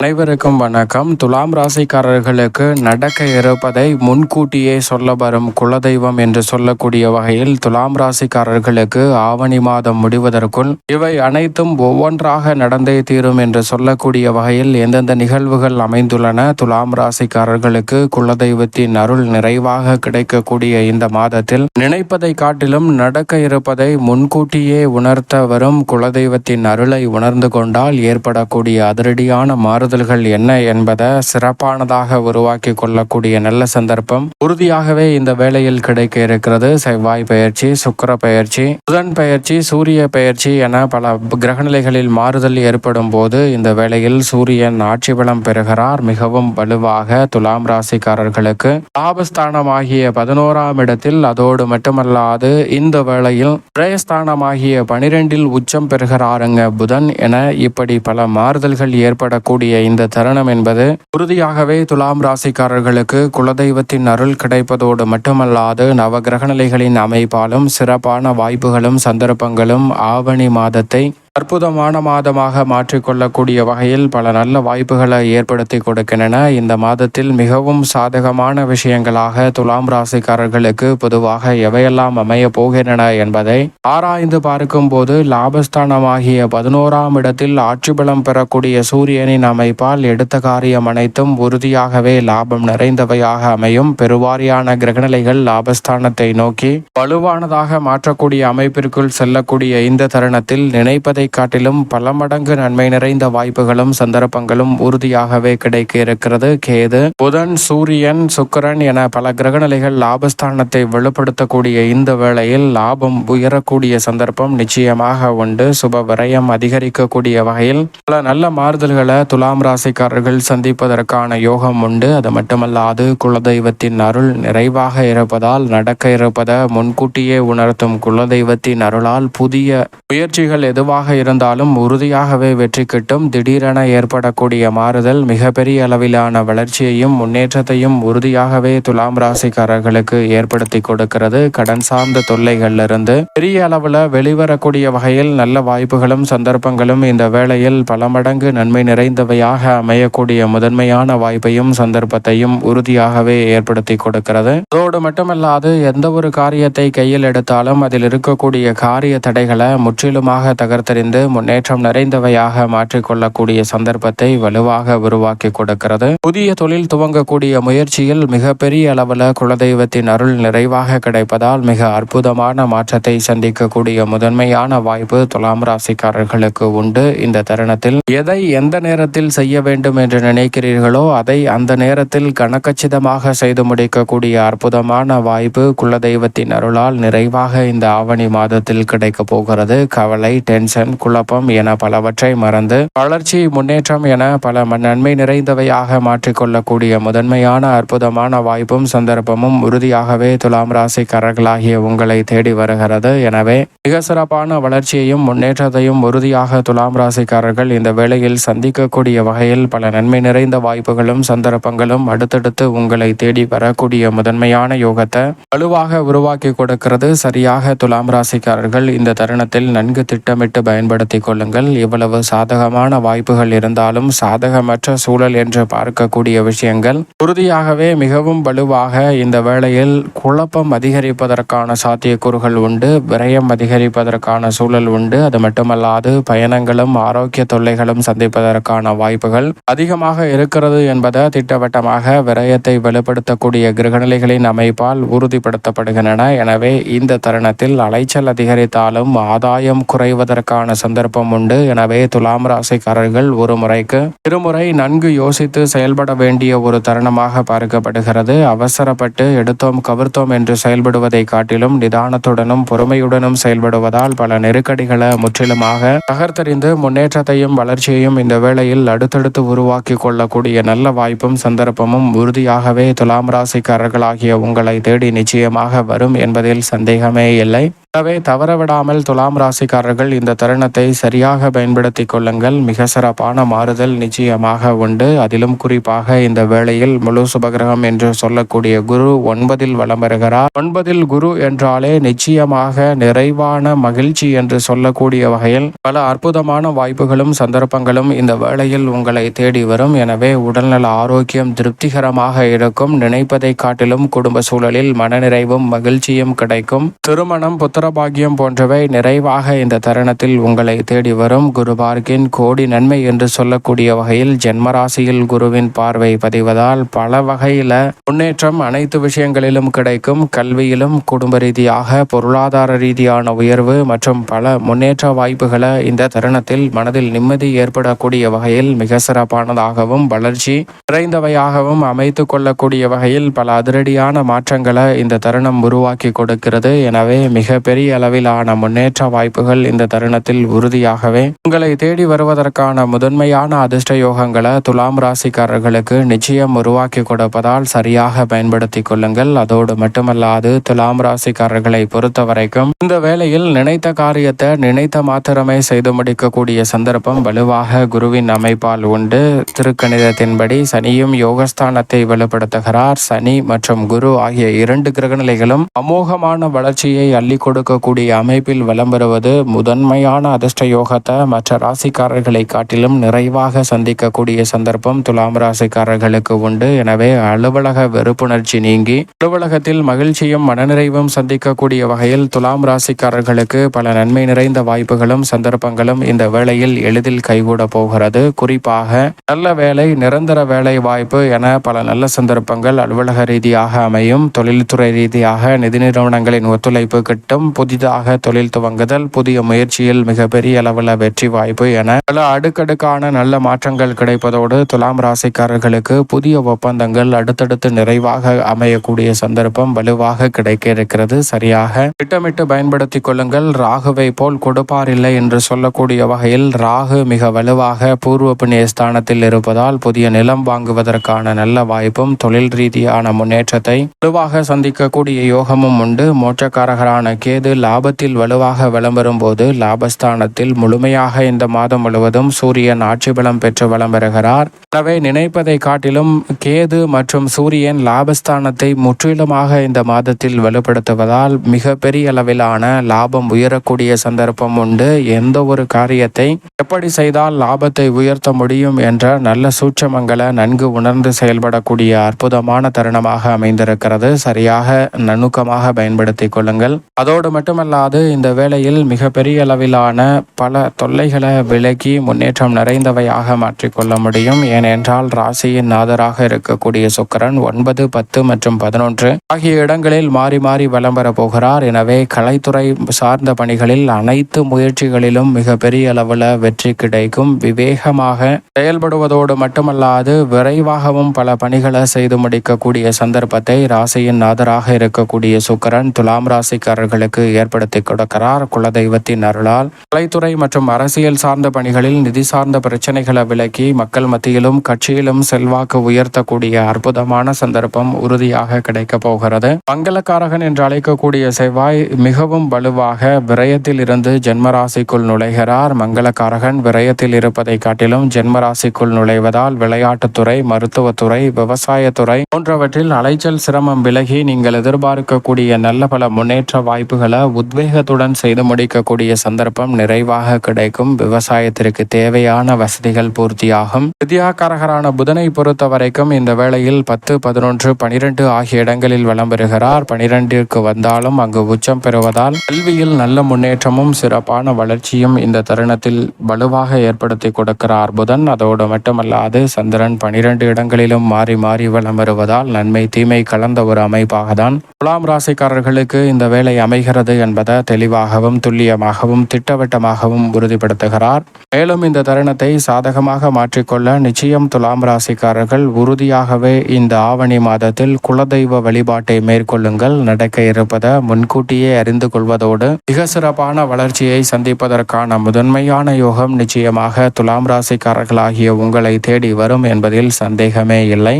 அனைவருக்கும் வணக்கம். துலாம் ராசிக்காரர்களுக்கு நடக்க இருப்பதை முன்கூட்டியே சொல்ல வரும் குலதெய்வம் என்று சொல்லக்கூடிய வகையில் துலாம் ராசிக்காரர்களுக்கு ஆவணி மாதம் முடிவதற்குள் இவை அனைத்தும் ஒவ்வொன்றாக நடந்தே தீரும் என்று சொல்லக்கூடிய வகையில் எந்தெந்த நிகழ்வுகள் அமைந்துள்ளன துலாம் ராசிக்காரர்களுக்கு குலதெய்வத்தின் அருள் நிறைவாக கிடைக்கக்கூடிய இந்த மாதத்தில் நினைப்பதை காட்டிலும் நடக்க இருப்பதை முன்கூட்டியே உணர்த்த வரும் குலதெய்வத்தின் அருளை உணர்ந்து கொண்டால் ஏற்படக்கூடிய அதிரடியான மாறுதல் மாறுதல்கள் என்ன என்பதை சிறப்பானதாக உருவாக்கி கொள்ளக்கூடிய நல்ல சந்தர்ப்பம். உறுதியாகவே இந்த வேளையில் கிடைக்க இருக்கிறது செவ்வாய் பயிற்சி சுக்கர பயிற்சி புதன் பயிற்சி சூரிய பயிற்சி என பல கிரகநிலைகளில் மாறுதல் ஏற்படும் போது இந்த வேளையில் சூரியன் ஆட்சி பலம் பெறுகிறார். மிகவும் வலுவாக துலாம் ராசிக்காரர்களுக்கு லாபஸ்தானமாகிய பதினோராம் இடத்தில் அதோடு மட்டுமல்லாது இந்த வேளையில் பிரயஸ்தானமாகிய பனிரெண்டில் உச்சம் பெறுகிறாருங்க புதன் என இப்படி பல மாறுதல்கள் ஏற்படக்கூடிய இந்த தருணம் என்பது உறுதியாகவே துலாம் ராசிக்காரர்களுக்கு குலதெய்வத்தின் அருள் கிடைப்பதோடு மட்டுமல்லாது நவகிரகநிலைகளின் அமைப்பாலும் சிறப்பான வாய்ப்புகளும் சந்தர்ப்பங்களும் ஆவணி மாதத்தை அற்புதமான மாதமாக மாற்றிக்கொள்ளக்கூடிய வகையில் பல நல்ல வாய்ப்புகளை ஏற்படுத்தி கொடுக்கின்றன. இந்த மாதத்தில் மிகவும் சாதகமான விஷயங்களாக துலாம் ராசிக்காரர்களுக்கு பொதுவாக எவையெல்லாம் அமைய போகின்றன என்பதை ஆராய்ந்து பார்க்கும் போது லாபஸ்தானமாகிய பதினோராம் இடத்தில் ஆட்சி பலம் பெறக்கூடிய சூரியனின் அமைப்பால் எடுத்த காரியம் அனைத்தும் உறுதியாகவே லாபம் நிறைந்தவையாக அமையும். பெருவாரியான கிரகநிலைகள் லாபஸ்தானத்தை நோக்கி வலுவானதாக மாற்றக்கூடிய அமைப்பிற்குள் செல்லக்கூடிய இந்த தருணத்தில் நினைப்பதை இருப்பதை காட்டிலும் பல மடங்கு நன்மை நிறைந்த வாய்ப்புகளும் சந்தர்ப்பங்களும் உறுதியாகவே கிடைக்க இருக்கிறது. கேது புதன் சூரியன் சுக்கரன் என பல கிரகநிலைகள் லாபஸ்தானத்தை வெளிப்படுத்தக்கூடிய இந்த வேளையில் லாபம் உயரக்கூடிய சந்தர்ப்பம் நிச்சயமாக உண்டு. சுப விரயம் அதிகரிக்கக்கூடிய வகையில் பல நல்ல மாறுதல்களை துலாம் ராசிக்காரர்கள் சந்திப்பதற்கான யோகம் உண்டு. அது மட்டுமல்லாது குலதெய்வத்தின் அருள் நிறைவாக இருப்பதால் நடக்க இருப்பதை முன்கூட்டியே உணர்த்தும் குலதெய்வத்தின் அருளால் புதிய முயற்சிகள் எதுவாக இருந்தாலும் உறுதியாகவே வெற்றி கிட்டும். திடீரென ஏற்படக்கூடிய மாறுதல் மிகப்பெரிய அளவிலான வளர்ச்சியையும் முன்னேற்றத்தையும் உறுதியாகவே துலாம் ராசிக்காரர்களுக்கு ஏற்படுத்தி கொடுக்கிறது. கடன் சார்ந்த தொல்லைகளிலிருந்து பெரிய அளவில் வெளிவரக்கூடிய வகையில் நல்ல வாய்ப்புகளும் சந்தர்ப்பங்களும் இந்த வேளையில் பல மடங்கு நன்மை நிறைந்தவையாக அமையக்கூடிய முதன்மையான வாய்ப்பையும் சந்தர்ப்பத்தையும் உறுதியாகவே ஏற்படுத்தி கொடுக்கிறது. அதோடு மட்டுமல்லாது எந்த ஒரு காரியத்தை கையில் எடுத்தாலும் அதில் இருக்கக்கூடிய காரிய தடைகளை முற்றிலுமாக தகர்த்தறி இருந்து முன்னேற்றம் நிறைந்தவையாக மாற்றிக்கொள்ளக்கூடிய சந்தர்ப்பத்தை வலுவாக உருவாக்கி கொடுக்கிறது. புதிய தொழில் துவங்கக்கூடிய முயற்சியில் மிகப்பெரிய அளவில் குலதெய்வத்தின் அருள் நிறைவாக கிடைப்பதால் மிக அற்புதமான மாற்றத்தை சந்திக்கக்கூடிய முதன்மையான வாய்ப்பு துலாம் ராசிக்காரர்களுக்கு உண்டு. இந்த தருணத்தில் எதை எந்த நேரத்தில் செய்ய வேண்டும் என்று நினைக்கிறீர்களோ அதை அந்த நேரத்தில் கணக்கச்சிதமாக செய்து முடிக்கக்கூடிய அற்புதமான வாய்ப்பு குலதெய்வத்தின் அருளால் நிறைவாக இந்த ஆவணி மாதத்தில் கிடைக்க போகிறது. கவலை டென்ஷன் பயம் குழப்பம் என பலவற்றை மறந்து வளர்ச்சி முன்னேற்றம் என பல நன்மை நிறைந்தவையாக மாற்றிக்கொள்ளக்கூடிய முதன்மையான அற்புதமான வாய்ப்பும் சந்தர்ப்பமும் உறுதியாகவே துலாம் ராசிக்காரர்களாகிய உங்களை தேடி வருகிறது. எனவே மிக சிறப்பான வளர்ச்சியையும் முன்னேற்றத்தையும் உறுதியாக துலாம் ராசிக்காரர்கள் இந்த வேளையில் சந்திக்கக்கூடிய வகையில் பல நன்மை நிறைந்த வாய்ப்புகளும் சந்தர்ப்பங்களும் அடுத்தடுத்து உங்களை தேடி வரக்கூடிய முதன்மையான யோகத்தை வலுவாக உருவாக்கி கொடுக்கிறது. சரியாக துலாம் ராசிக்காரர்கள் இந்த தருணத்தில் நன்கு திட்டமிட்டு பயன் பயன்படுத்திக் கொள்ளுங்கள். இவ்வளவு சாதகமான வாய்ப்புகள் இருந்தாலும் சாதகமற்ற சூழல் என்று பார்க்கக்கூடிய விஷயங்கள் உறுதியாகவே மிகவும் வலுவாக இந்த வேளையில் குழப்பம் அதிகரிப்பதற்கான சாத்தியக்கூறுகள் உண்டு விரயம் அதிகரிப்பதற்கான சூழல் உண்டு. அது மட்டுமல்லாது பயணங்களும் ஆரோக்கிய தொல்லைகளும் சந்திப்பதற்கான வாய்ப்புகள் அதிகமாக இருக்கிறது என்பதை திட்டவட்டமாக விரயத்தை வெளிப்படுத்தக்கூடிய கிரகநிலைகளின் அமைப்பால் உறுதிப்படுத்தப்படுகின்றன. எனவே இந்த தருணத்தில் அலைச்சல் அதிகரித்தாலும் ஆதாயம் குறைவதற்கான சந்தர்ப்பம் உண்டு. எனவே துலாம் ராசிக்காரர்கள் ஒரு முறைக்கு இருமுறை நன்கு யோசித்து செயல்பட வேண்டிய ஒரு தருணமாக பார்க்கப்படுகிறது. அவசரப்பட்டு எடுத்தோம் கவிர்த்தோம் என்று செயல்படுவதை காட்டிலும் நிதானத்துடனும் பொறுமையுடனும் செயல்படுவதால் பல நெருக்கடிகளை முற்றிலுமாக தகர்த்தறிந்து முன்னேற்றத்தையும் வளர்ச்சியையும் இந்த வேளையில் அடுத்தடுத்து உருவாக்கி கொள்ளக்கூடிய நல்ல வாய்ப்பும் சந்தர்ப்பமும் உறுதியாகவே துலாம் ராசிக்காரர்களாகிய உங்களை தேடி நிச்சயமாக வரும் என்பதில் சந்தேகமே இல்லை. எனவே தவறவிடாமல் துலாம் ராசிக்காரர்கள் இந்த தருணத்தை சரியாக பயன்படுத்தி கொள்ளுங்கள். மிக சிறப்பான மாறுதல் நிச்சயமாக உண்டு. அதிலும் குறிப்பாக இந்த வேளையில் முழு சுபகிரகம் என்று சொல்லக்கூடிய குரு ஒன்பதில் வலம் வருகிறார். ஒன்பதில் குரு என்றாலே நிச்சயமாக நிறைவான மகிழ்ச்சி என்று சொல்லக்கூடிய வகையில் பல அற்புதமான வாய்ப்புகளும் சந்தர்ப்பங்களும் இந்த வேளையில் உங்களை தேடி வரும். எனவே உடல்நல ஆரோக்கியம் திருப்திகரமாக இருக்கும். நினைப்பதை காட்டிலும் குடும்ப சூழலில் மனநிறைவும் மகிழ்ச்சியும் கிடைக்கும். திருமணம் புத்திரபாகியம் போன்றவை நிறைவாக இந்த தருணத்தில் உங்களை தேடி வரும். குரு பார்க்கின் கோடி நன்மை என்று சொல்லக்கூடிய வகையில் ஜென்மராசியில் குருவின் பார்வை பதிவதால் பல வகையில முன்னேற்றம் அனைத்து விஷயங்களிலும் கிடைக்கும். கல்வியிலும் குடும்ப ரீதியாக பொருளாதார ரீதியான உயர்வு மற்றும் பல முன்னேற்ற வாய்ப்புகளை இந்த தருணத்தில் மனதில் நிம்மதி ஏற்படக்கூடிய வகையில் மிக சிறப்பானதாகவும் வளர்ச்சி நிறைந்தவையாகவும் அமைத்து கொள்ளக்கூடிய வகையில் பல அதிரடியான மாற்றங்களை இந்த தருணம் உருவாக்கி கொடுக்கிறது. எனவே மிக பெரிய அளவிலான முன்னேற்ற வாய்ப்புகள் இந்த தருணத்தில் உறுதியாகவே. உங்களை தேடி வருவதற்கான முதன்மையான அதிர்ஷ்ட யோகங்களை துலாம் ராசிக்காரர்களுக்கு நிச்சயம் உருவாக்கி கொடுப்பதால் சரியாக பயன்படுத்திக் கொள்ளுங்கள். அதோடு மட்டுமல்லாது துலாம் ராசிக்காரர்களை பொறுத்த வரைக்கும் இந்த வேளையில் நினைத்த காரியத்தை நினைத்த மாத்திரமே செய்து முடிக்கக்கூடிய சந்தர்ப்பம் வலுவாக குருவின் அமைப்பால் உண்டு. திருக்கணிதத்தின்படி சனியும் யோகஸ்தானத்தை வலுப்படுத்துகிறார் சனி மற்றும் குரு ஆகிய இரண்டு கிரகநிலைகளும் அமோகமான வளர்ச்சியை அள்ளி கொடு கொடுக்கக்கூடிய அமைப்பில் வலம் பெறுவது முதன்மையான அதிர்ஷ்ட யோகத்தை மற்ற ராசிக்காரர்களை காட்டிலும் நிறைவாக சந்திக்கக்கூடிய சந்தர்ப்பம் துலாம் ராசிக்காரர்களுக்கு உண்டு. எனவே அலுவலக வெறுப்புணர்ச்சி நீங்கி அலுவலகத்தில் மகிழ்ச்சியும் மனநிறைவும் சந்திக்கக்கூடிய வகையில் துலாம் ராசிக்காரர்களுக்கு பல நன்மை நிறைந்த வாய்ப்புகளும் சந்தர்ப்பங்களும் இந்த வேளையில் எளிதில் கைகூட போகிறது. குறிப்பாக நல்ல வேலை நிரந்தர வேலை வாய்ப்பு என பல நல்ல சந்தர்ப்பங்கள் அலுவலக ரீதியாக அமையும். தொழில்துறை ரீதியாக நிதி நிறுவனங்களின் ஒத்துழைப்பு கிட்டும் புதிதாக தொழில் துவங்குதல் புதிய முயற்சியில் மிகப்பெரிய அளவில் வெற்றி வாய்ப்பு என பல அடுக்கடுக்கான நல்ல மாற்றங்கள் கிடைப்பதோடு துலாம் ராசிக்காரர்களுக்கு புதிய ஒப்பந்தங்கள் அடுத்தடுத்து நிறைவாக அமையக்கூடிய சந்தர்ப்பம் வலுவாக கிடைக்க இருக்கிறது. சரியாக திட்டமிட்டு பயன்படுத்திக் கொள்ளுங்கள். ராகுவை போல் கொடுப்பார் இல்லை என்று சொல்லக்கூடிய வகையில் ராகு மிக வலுவாக பூர்வ புண்ணிய ஸ்தானத்தில் இருப்பதால் புதிய நிலம் வாங்குவதற்கான நல்ல வாய்ப்பும் தொழில் ரீதியான முன்னேற்றத்தை வலுவாக சந்திக்கக்கூடிய யோகமும் உண்டு. மோட்சக்காரகரான செய்து லாபத்தில் வலுவாக வலம் வரும்போது லாபஸ்தானத்தில் முழுமையாக இந்த மாதம் முழுவதும் சூரியன் ஆட்சி பலம் பெற்று வலம் பெறுகிறார் எனவே நினைப்பதை காட்டிலும் கேது மற்றும் சூரியன் லாபஸ்தானத்தை முற்றிலுமாக இந்த மாதத்தில் வலுப்படுத்துவதால் மிக பெரிய அளவிலான லாபம் உயரக்கூடிய சந்தர்ப்பம் உண்டு. எந்த ஒரு காரியத்தை எப்படி செய்தால் லாபத்தை உயர்த்த முடியும் என்ற நல்ல சூட்சமங்களை நன்கு உணர்ந்து செயல்படக்கூடிய அற்புதமான தருணமாக அமைந்திருக்கிறது. சரியாக நுணுக்கமாக பயன்படுத்திக் கொள்ளுங்கள். அதோடு மட்டுமல்லாது இந்த வேளையில் மிக பெரிய அளவிலான பல தொல்லைகளை விலகி முன்னேற்றம் நிறைந்தவையாக மாற்றிக்கொள்ள முடியும். ஏனென்றால் ராசியின் நாதராக இருக்கக்கூடிய சுக்கரன் ஒன்பது பத்து மற்றும் பதினொன்று ஆகிய இடங்களில் மாறி மாறி வலம் பெற போகிறார். எனவே கலைத்துறை சார்ந்த பணிகளில் அனைத்து முயற்சிகளிலும் மிக பெரிய அளவில் வெற்றி கிடைக்கும். விவேகமாக செயல்படுவதோடு மட்டுமல்லாது விரைவாகவும் பல பணிகளை செய்து முடிக்கக்கூடிய சந்தர்ப்பத்தை ராசியின் நாதராக இருக்கக்கூடிய சுக்கரன் துலாம் ராசிக்காரர்களுக்கு ஏற்படுத்தி கொடுக்கிறார். குலதெய்வத்தின் அருளால் கலைத்துறை மற்றும் அரசியல் சார்ந்த பணிகளில் நிதி சார்ந்த பிரச்சனைகளை விலக்கி மக்கள் மத்தியிலும் கட்சியிலும் செல்வாக்கு உயர்த்தக்கூடிய அற்புதமான சந்தர்ப்பம் உறுதியாக கிடைக்க போகிறது. மங்களக்காரகன் என்று அழைக்கக்கூடிய செவ்வாய் மிகவும் வலுவாக விரயத்தில் இருந்து ஜென்மராசிக்குள் நுழைகிறார். மங்களக்காரகன் விரயத்தில் இருப்பதை காட்டிலும் ஜென்மராசிக்குள் நுழைவதால் விளையாட்டுத்துறை மருத்துவத்துறை விவசாயத்துறை போன்றவற்றில் அலைச்சல் சிரமம் விலகி நீங்கள் எதிர்பார்க்கக்கூடிய நல்ல பல முன்னேற்ற வாய்ப்புகள் உத்வேகத்துடன் செய்து முடிக்கக்கூடிய சந்தர்ப்பம் நிறைவாக கிடைக்கும். விவசாயத்திற்கு தேவையான வசதிகள் பூர்த்தியாகும். வித்யாகாரகரான புதனை பொறுத்த வரைக்கும் இந்த வேளையில் பத்து பதினொன்று பனிரெண்டு ஆகிய இடங்களில் வலம் பெறுகிறார் பனிரெண்டிற்கு வந்தாலும் அங்கு உச்சம் பெறுவதால் கல்வியில் நல்ல முன்னேற்றமும் சிறப்பான வளர்ச்சியும் இந்த தருணத்தில் வலுவாக ஏற்படுத்தி கொடுக்கிறார் புதன். அதோடு மட்டுமல்லாது சந்திரன் பனிரெண்டு இடங்களிலும் மாறி மாறி வலம் வருவதால் நன்மை தீமை கலந்த ஒரு அமைப்பாக தான் துலாம் ராசிக்காரர்களுக்கு இந்த வேலை வருகிறது என்பதை தெளிவாகவும் துல்லியமாகவும் திட்டவட்டமாகவும் உறுதிப்படுத்துகிறார். மேலும் இந்த தருணத்தை சாதகமாக மாற்றிக்கொள்ள நிச்சயம் துலாம் ராசிக்காரர்கள் உறுதியாகவே இந்த ஆவணி மாதத்தில் குலதெய்வ வழிபாட்டை மேற்கொள்ளுங்கள். நடக்க இருப்பதை முன்கூட்டியே அறிந்து கொள்வதோடு மிக சிறப்பான வளர்ச்சியை சந்திப்பதற்கான முதன்மையான யோகம் நிச்சயமாக துலாம் ராசிக்காரர்களாகிய உங்களை தேடி வரும் என்பதில் சந்தேகமே இல்லை.